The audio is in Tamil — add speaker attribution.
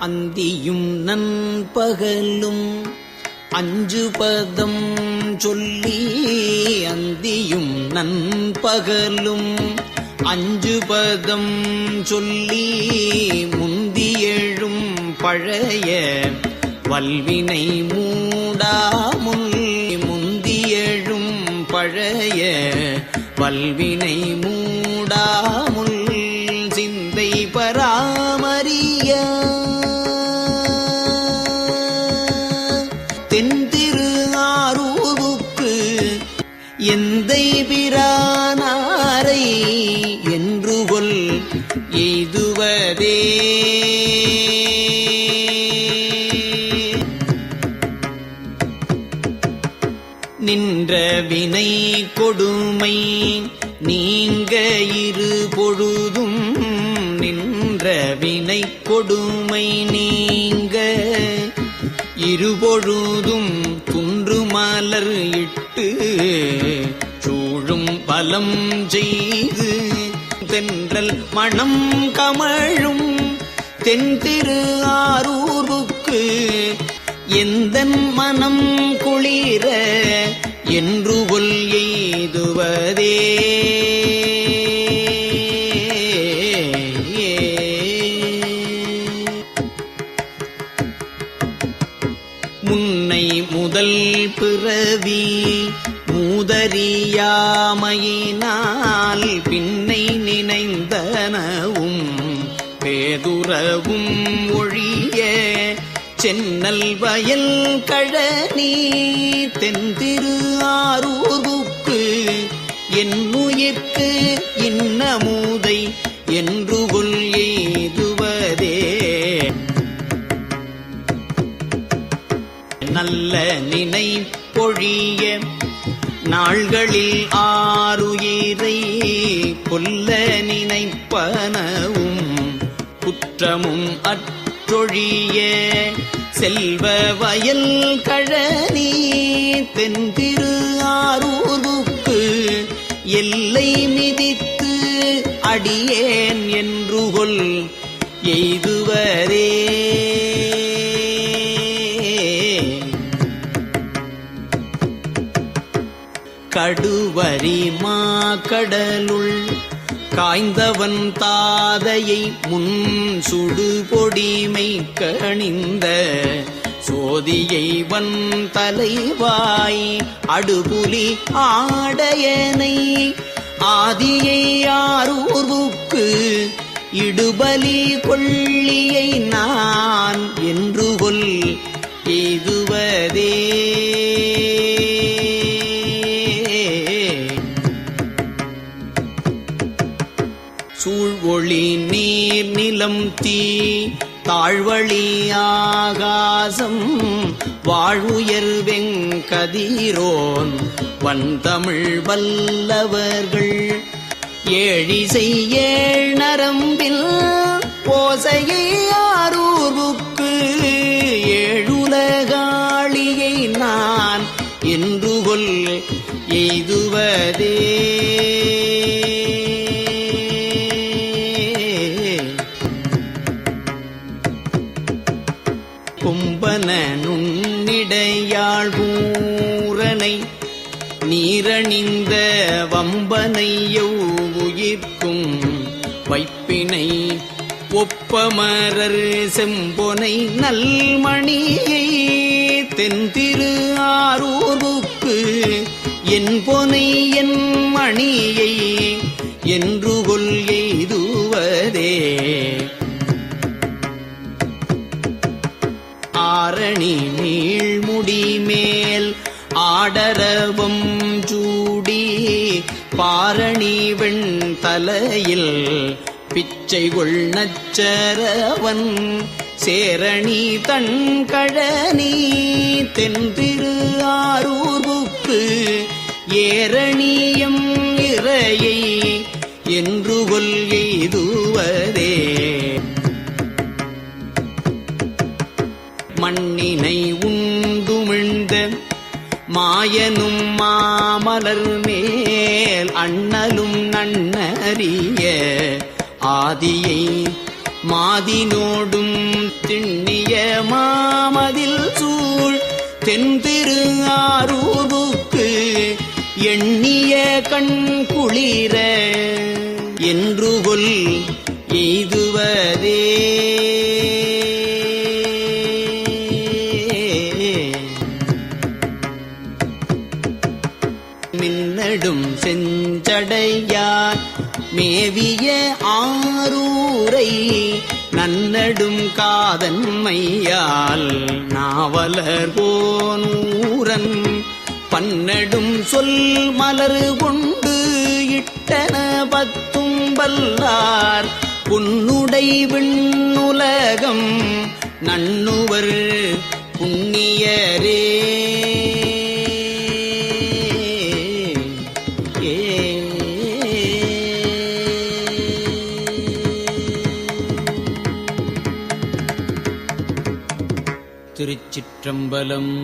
Speaker 1: அந்தியும் நண்பகலும் அஞ்சு பதம் சொல்லி அந்தியும் நண்பகலும் அஞ்சு பதம் சொல்லி முந்தியெழும் பழைய வல்வினை மூடாமுல் முந்தியெழும் பழைய வல்வினை மூடாமுல் எந்தை பிரானாரை என்று கொல் எய்துவதே. நின்ற வினை கொடுமை நீங்க இரு பொழுதும் நின்ற வினை கொடுமை நீங்க இருபொழுதும் குன்று மலர் இட்டு சூழும் பலம் செய்து தென்றல் மணம் கமழும் தென்திரு ஆரூருக்கு எந்த மனம் குளிர என்று ஒல் எய்துவதே. முன்னை முதல் பிறவி மூதறியாமையினால் பின்னை நினைந்தனவும் பேதுறவும் ஒழிய சென்னல் வயல் கழனி தென்திரு ஆரூருக்கு என்னுயிர்க்கு இன்னமுதை என்று கொல் எய்துவதே. நல்ல நினை பொழிய நாள்களில் ஆறுயிரை கொல்ல நினைப்பனவும் குற்றமும் அற்றொழிய செல்வ வயல் கழனி தென்திரு ஆரூருக்கு எல்லை மிதித்து அடியேன் என்று கொல் எய்துவரே கடுவரி கடலுள் காய்ந்தவன் தாதையை முன் சுடு பொடிமை கணிந்த சோதியை வன் தலைவாய் அடுபுலி ஆடையனை ஆதியை ஆரூர்வுக்கு இடுபலி கொள்ளியை நான் என்று ஒளி நீர் நிலம் தீ தாழ்வழி ஆகாசம் வாழ்வுயர் வெங்கதீரோன் வந்தமிழ் வல்லவர்கள். ஏழிசை ஏழ் நரம்பில் ஓசையை ஆரூர்வுக்கு கொம்பன நுண்ணிடையாழ்வூரனை நீரணிந்த வம்பனையோ உயிர்க்கும் வைப்பினை ஒப்பமரர் செம்பொனை நல்மணியை தென்திரு ஆரூருக்கு என் பொனை என் மணியை என்று கொல் ஆரணி நீழ்முடி மேல் ஆடரவும் சூடி பாரணி வெண் தலையில் பிச்சை கொள் நச்சரவன் சேரணி தன் கழனி தென்திரு ஆரூர்வுக்கு ஏரணியம் இறையை என்று கொள்கை எய்துவதே. மாயனும் மாமலர் மேல் அண்ணலும் நன்னறிய ஆதியை மாதினோடும் திண்ணிய மாமதில் சூழ் தென்திரு ஆரூருக்கு எண்ணிய கண் குளிர என்று கொல் எய்துவதே. மின்னடும் செஞ்சடையார். மேவிய ஆரூரை நன்னடும் காதன்மையால் நாவலர் போனூரன் பன்னடும் சொல் மலர் கொண்டு இட்டன பத்தும் வல்லார். உன்னுடை விண்ணுலகம் நன்னுவர் திருச்சிற்றம்பலம்.